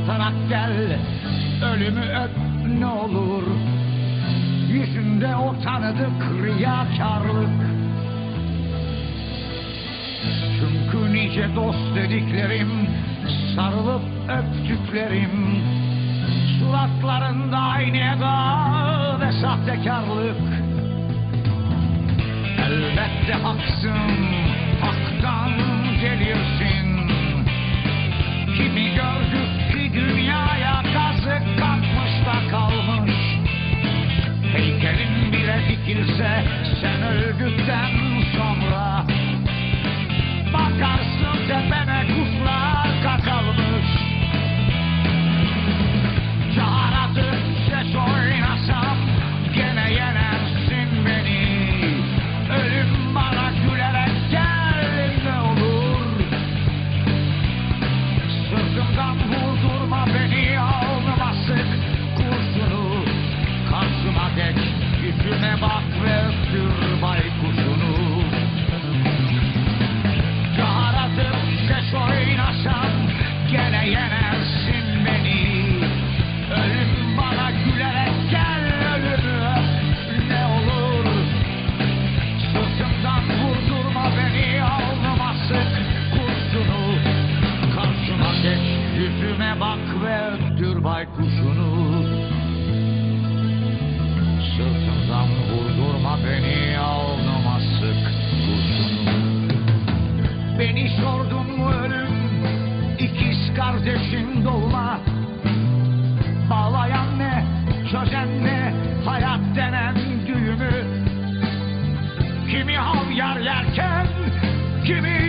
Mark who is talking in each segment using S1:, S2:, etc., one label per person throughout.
S1: sırıtarak gel. Ölümü öp ne olur. Yüzünde o tanıdık riyakarlık. Çünkü nice dost dediklerim Sarılıp öptüklerim. Suratlarında aynı eda ve sahtekarlık. Elbette haksın, haktan bak ve öptür baykuşunu. Çağır atıp ses oynasam gene yenersin beni. Ölüm bana gülerek gel ölümü öp ne olur. Sırtımdan vurdurma beni alnıma sık kurşunu Karşıma bak ve öptür baykuşunu Sırtımdan vurdurma beni alnıma sık. Kurşunu Beni sordun mu ölüm? İkiz kardeşin doğma. Bağlayan ne? Çözen ne? Hayat denen düğümü. Kimi havyar yerken kimi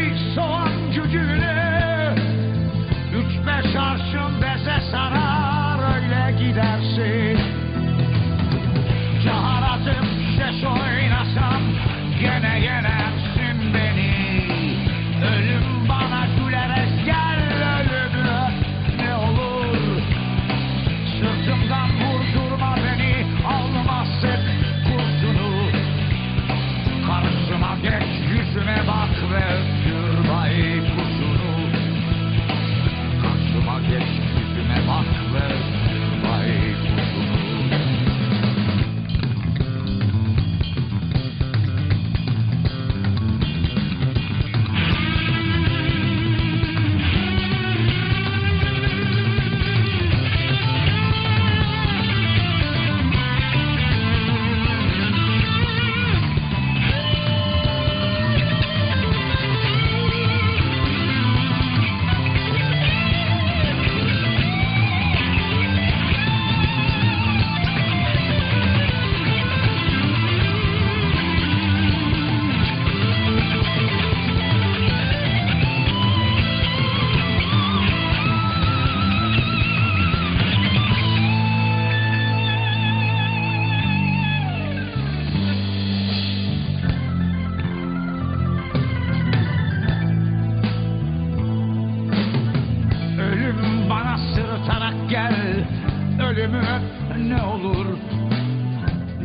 S1: ne olur.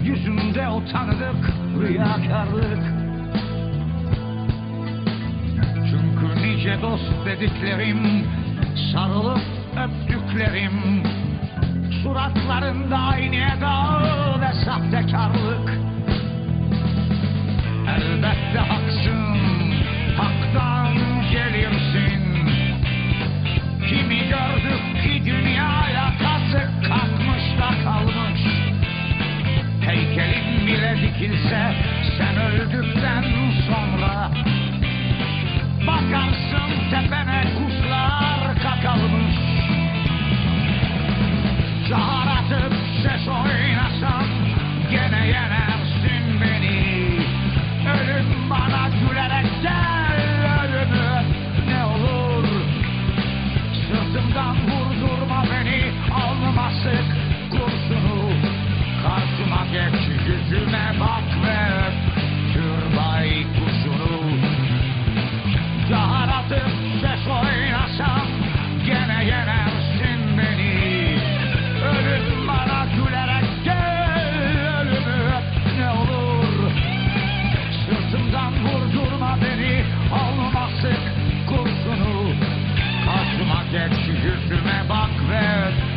S1: Yüzümde o tanıdık riyakarlık. Çünkü nice dost dediklerim Sarılıp öptüklerim. Suratlarında aynı eda ve sahtekarlık. Elbette haksın gerekirse sen öldükten sonra Bakarsın tepene kuşlar kakalmış. Cahar atıp ses oynasam gene yenersin beni. Ölüm bana gülerek gel ölümü ne olur. Sırtımdan vurdurma beni alnıma sık kurşunu Karşıma geç yüzüme bak ve öp Türbay kuşunu. Caharatıp ses oynasam Gene yenersin beni. Ölüm bana gülerek gel Ölümü öp ne olur. Sırtımdan vurdurma beni Alnıma sık kurşunu Karşıma geç yüzüme bak ve öp